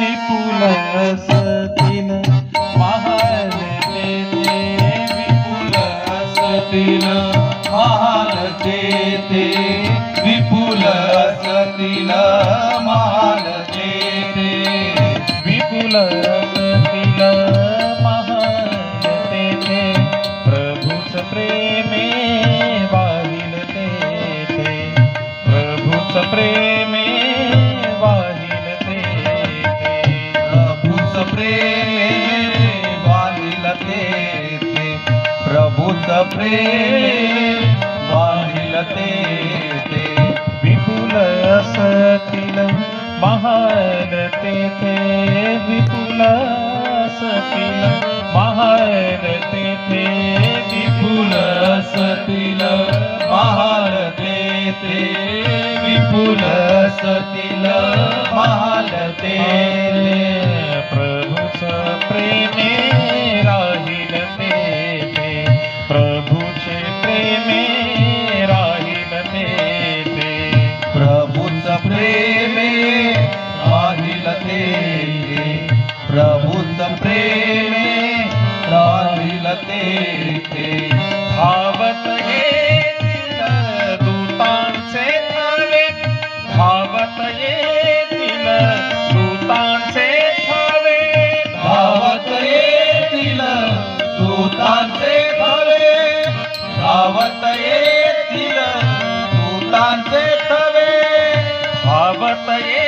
विपुल असतील महाल तेथे विपुल सतील महाल तेथे विपुल असतील महाल तेथे विपुल असतील महाल तेथे प्रभूच प्रेमे ते तेथे प्रभूच प्रेमे प्रभूच प्रेम वाहिल तेथे प्रभूच प्रेम. वाहिल तेथे विपुल असतील. महान तेथे विपुल असतील. महान तेथे विपुल असतील. महान तेथे विपुल असतील. महान तेथे प्रेमे राहील तेथे प्रभूच प्रेमे राहील तेथे धावत येतील दूतांचे थावे धावत येतील दूतांचे थावे। धावत येतील दूतांचे धावत येतील दूतांचे परे